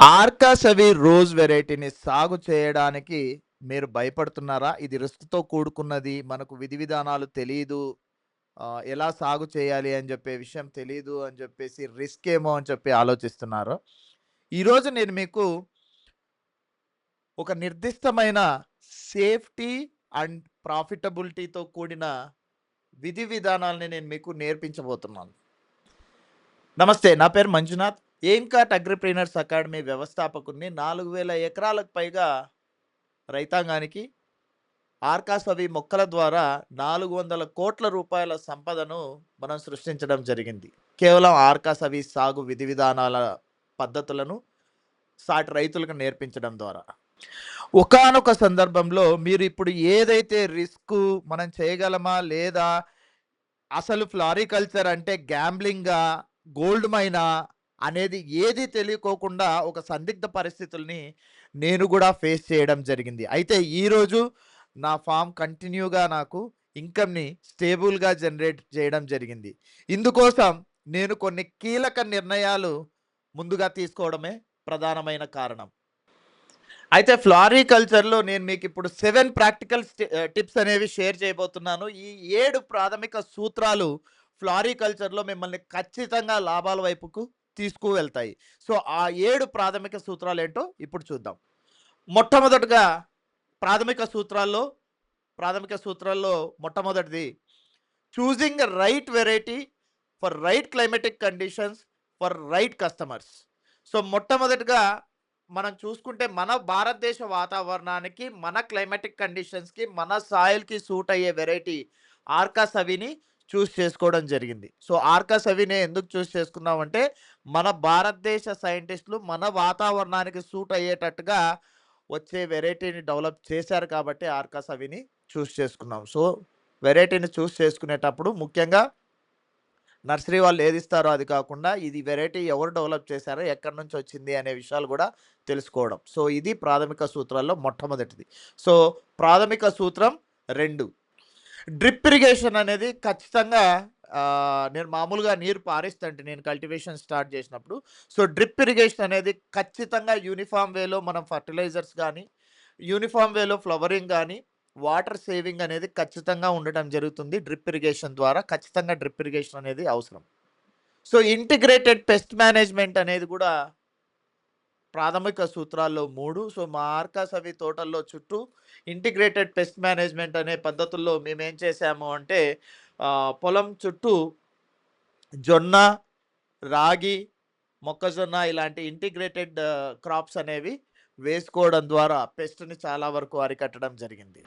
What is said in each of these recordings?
ఆర్కాసవి rose వెరైటీని సాగు చేయడానికి మీరు భయపడుతున్నారా? ఇది రిస్క్‌తో కూడుకున్నది. మనకు విధి విధానాలు తెలియదు ఎలా సాగు చేయాలి అని చెప్పే విషయం తెలియదు అని చెప్పేసి రిస్క్ ఏమో అని చెప్పి ఆలోచిస్తున్నారు ఈరోజు నేను మీకు ఒక నిర్దిష్టమైన సేఫ్టీ అండ్ ప్రాఫిటబిలిటీతో కూడిన విధి విధానాల్ని నేను మీకు నేర్పించబోతున్నాను. నమస్తే. నా పేరు మంజునాథ్. ఎయిమ్‌కాట్ అగ్రిప్రీనర్స్ అకాడమీ వ్యవస్థాపకుడిని. 4000 ఎకరాలకు పైగా రైతాంగానికి ఆర్కాసవి మొక్కల ద్వారా 400 కోట్ల రూపాయల సంపదను మనం సృష్టించడం జరిగింది. కేవలం ఆర్కాసవి సాగు విధి విధానాల పద్ధతులను సాటి రైతులకు నేర్పించడం ద్వారా. ఒకానొక సందర్భంలో మీరు ఇప్పుడు ఏదైతే రిస్కు మనం చేయగలమా? లేదా? అసలు ఫ్లారికల్చర్ అంటే గ్యాంబ్లింగా? గోల్డ్ మైనా? అనేది ఏది తెలియకోకుండా ఒక సందిగ్ధ పరిస్థితుల్ని నేను కూడా ఫేస్ చేయడం జరిగింది. అయితే ఈరోజు నా ఫామ్ కంటిన్యూగా నాకు ఇన్‌కమ్‌ని స్టేబుల్‌గా జనరేట్ చేయడం జరిగింది. ఇందుకోసం నేను కొన్ని కీలక నిర్ణయాలు ముందుగా తీసుకోవడమే ప్రధానమైన కారణం. అయితే ఫ్లారికల్చర్‌లో నేను మీకు ఇప్పుడు సెవెన్ ప్రాక్టికల్ టిప్స్ అనేవి షేర్ చేయబోతున్నాను. ఈ ఏడు ప్రాథమిక సూత్రాలు ఫ్లారికల్చర్‌లో మిమ్మల్ని ఖచ్చితంగా లాభాల వైపుకు తీసుకువెళ్తాయి. సో, ఆ ఏడు ప్రాథమిక సూత్రాలు ఏంటో ఇప్పుడు చూద్దాం. మొట్టమొదటిగా ప్రాథమిక సూత్రాల్లో ప్రాథమిక సూత్రాల్లో మొట్టమొదటిది choosing right variety for right climatic conditions for right customers. So, మొట్టమొదటిగా మనం చూసుకుంటే మన భారతదేశ వాతావరణానికి, మన క్లైమాటిక్ కండిషన్స్‌కి, మన సాయిల్‌కి సూట్ అయ్యే వెరైటీ ఆర్కాసవిని చూస్ చేసుకోవడం జరిగింది. సో, ఆర్కాసవినే ఎందుకు చూస్ చేసుకున్నామంటే మన భారతదేశ సైంటిస్ట్‌లు మన వాతావరణానికి సూట్ అయ్యేటట్టుగా వచ్చే వెరైటీని డెవలప్ చేశారు కాబట్టి ఆర్కాసవిని చూస్ చేసుకున్నాం. సో, వెరైటీని చూస్ చేసుకునేటప్పుడు ముఖ్యంగా నర్సరీ వాళ్ళు ఏది ఇస్తారో అది కాకుండా ఇది వెరైటీ ఎవరు డెవలప్ చేశారో, ఎక్కడి నుంచి వచ్చింది అనే విషయాలు కూడా తెలుసుకోవడం. సో, ఇది ప్రాథమిక సూత్రాల్లో మొట్టమొదటిది. సో, ప్రాథమిక సూత్రం రెండు డ్రిప్ ఇరిగేషన్ అనేది ఖచ్చితంగా నేను మామూలుగా నీరు పారిస్తంటి నేను కల్టివేషన్ స్టార్ట్ చేసినప్పుడు. సో, డ్రిప్ ఇరిగేషన్ అనేది ఖచ్చితంగా యూనిఫామ్ వేలో మనం ఫర్టిలైజర్స్ కానీ యూనిఫామ్ వేలో ఫ్లవరింగ్ కానీ వాటర్ సేవింగ్ అనేది ఖచ్చితంగా ఉండటం జరుగుతుంది. డ్రిప్ ఇరిగేషన్ ద్వారా ఖచ్చితంగా డ్రిప్ ఇరిగేషన్ అనేది అవసరం. సో, ఇంటిగ్రేటెడ్ పెస్ట్ మేనేజ్‌మెంట్ అనేది కూడా ప్రాథమిక సూత్రాల్లో మూడు సో, మా ఆర్కాసవి తోటల్లో చుట్టూ ఇంటిగ్రేటెడ్ పెస్ట్ మేనేజ్‌మెంట్ అనే పద్ధతుల్లో మేమేం చేశాము అంటే పొలం చుట్టూ జొన్న, రాగి, మొక్కజొన్న ఇలాంటి ఇంటిగ్రేటెడ్ క్రాప్స్ అనేవి వేసుకోవడం ద్వారా పెస్ట్‌ని చాలా వరకు అరికట్టడం జరిగింది.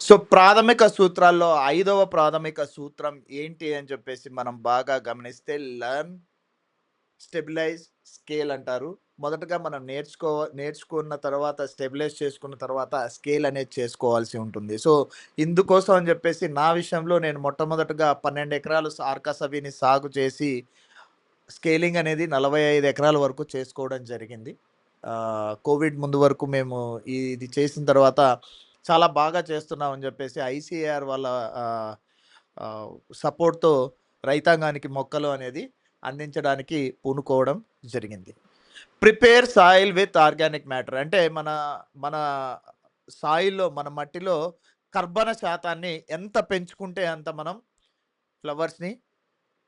సో, ప్రాథమిక సూత్రాల్లో ఐదవ ప్రాథమిక సూత్రం ఏంటి అని చెప్పేసి మనం బాగా గమనిస్తే లర్న్ స్టెబిలైజ్, స్కేల్ అంటారు. మొదటగా మనం నేర్చుకో నేర్చుకున్న తర్వాత స్టెబిలైజ్ చేసుకున్న తర్వాత స్కేల్ అనేది చేసుకోవాల్సి ఉంటుంది. సో, ఇందుకోసం అని చెప్పేసి నా విషయంలో నేను మొట్టమొదటగా 12 ఎకరాలు సార్కసవిని ఆర్కాసవిని సాగు చేసి స్కేలింగ్ అనేది 45 ఎకరాల వరకు చేసుకోవడం జరిగింది. కోవిడ్ ముందు వరకు మేము ఇది చేసిన తర్వాత చాలా బాగా చేస్తున్నామని చెప్పేసి ఐసీఆర్ వాళ్ళ సపోర్ట్‌తో రైతాంగానికి మొక్కలు అనేది అందించడానికి పూనుకోవడం జరిగింది. Prepare soil with organic matter అంటే మన మన సాయిల్‌లో మన మట్టిలో కర్బన శాతాన్ని ఎంత పెంచుకుంటే అంత మనం ఫ్లవర్స్‌ని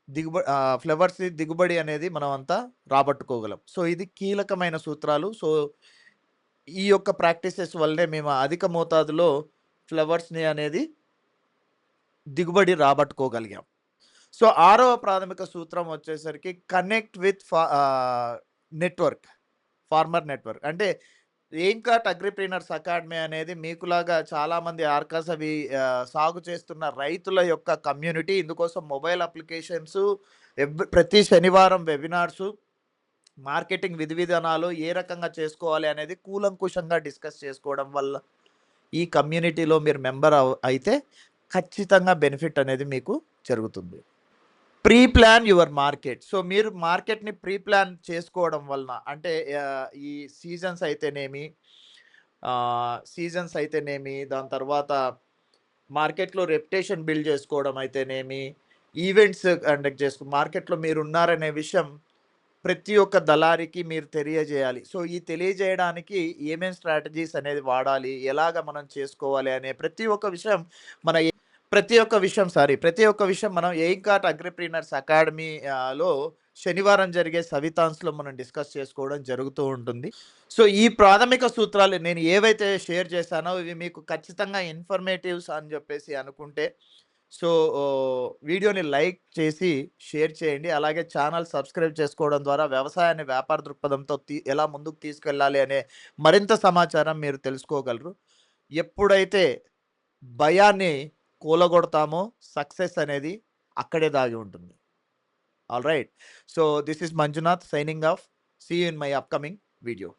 దిగుబ ఫ్లవర్స్ని ఫ్లవర్స్ దిగుబడి అనేది మనం అంతా రాబట్టుకోగలం. సో, ఇది కీలకమైన సూత్రాలు. సో, ఈ యొక్క ప్రాక్టీసెస్ వల్లే మేము అధిక మోతాదులో ఫ్లవర్స్‌ని అనేది దిగుబడి రాబట్టుకోగలిగాం. సో, ఆరవ ప్రాథమిక సూత్రం వచ్చేసరికి కనెక్ట్ విత్ ఫా నెట్వర్క్. Farmer network. అంటే ఏంకాట్ అగ్రిప్రీనర్స్ అకాడమీ అనేది మీకులాగా చాలామంది ఆర్కాస్ అవి సాగు చేస్తున్న రైతుల యొక్క కమ్యూనిటీ. ఇందుకోసం మొబైల్ అప్లికేషన్స్ ప్రతి శనివారం వెబినార్సు, మార్కెటింగ్ విధి విధానాలు ఏ రకంగా చేసుకోవాలి అనేది కూలంకుషంగా డిస్కస్ చేసుకోవడం వల్ల ఈ కమ్యూనిటీలో మీరు మెంబర్ అవ్ అయితే ఖచ్చితంగా బెనిఫిట్ అనేది మీకు జరుగుతుంది. Pre plan your market. So, మీరు మార్కెట్‌ని ప్రీ ప్లాన్ చేసుకోవడం వలన అంటే ఈ సీజన్స్ అయితేనేమి సీజన్స్ అయితేనేమి, దాని తర్వాత మార్కెట్‌లో రెప్యుటేషన్ బిల్డ్ చేసుకోవడం అయితేనేమి, ఈవెంట్స్ కండక్ట్ చేసుకు మార్కెట్‌లో మీరు ఉన్నారనే విషయం ప్రతి ఒక్క దళారికి మీరు తెలియజేయాలి. సో, ఈ తెలియజేయడానికి ఏమేమి స్ట్రాటజీస్ అనేది వాడాలి, ఎలాగ మనం చేసుకోవాలి అనే ప్రతి ఒక్క విషయం మన ప్రతి ఒక్క విషయం సారీ ప్రతి ఒక్క విషయం మనం ఎయిమ్‌కాట్ అగ్రిప్రీనర్స్ అకాడమీలో శనివారం జరిగే సవితాన్స్‌లో మనం డిస్కస్ చేసుకోవడం జరుగుతూ ఉంటుంది. సో, ఈ ప్రాథమిక సూత్రాలు నేను ఏవైతే షేర్ చేశానో ఇవి మీకు ఖచ్చితంగా ఇన్ఫర్మేటివ్స్ అని చెప్పేసి అనుకుంటే సో, వీడియోని లైక్ చేసి షేర్ చేయండి. అలాగే ఛానల్ సబ్స్క్రైబ్ చేసుకోవడం ద్వారా వ్యవసాయాన్ని వ్యాపార దృక్పథంతో ఎలా ముందుకు తీసుకెళ్ళాలి అనే మరింత సమాచారం మీరు తెలుసుకోగలరు. ఎప్పుడైతే భయాన్ని కూలగొడతామో సక్సెస్ అనేది అక్కడే దాగి ఉంటుంది. All right so, this is Manjunath signing off. See in my upcoming video.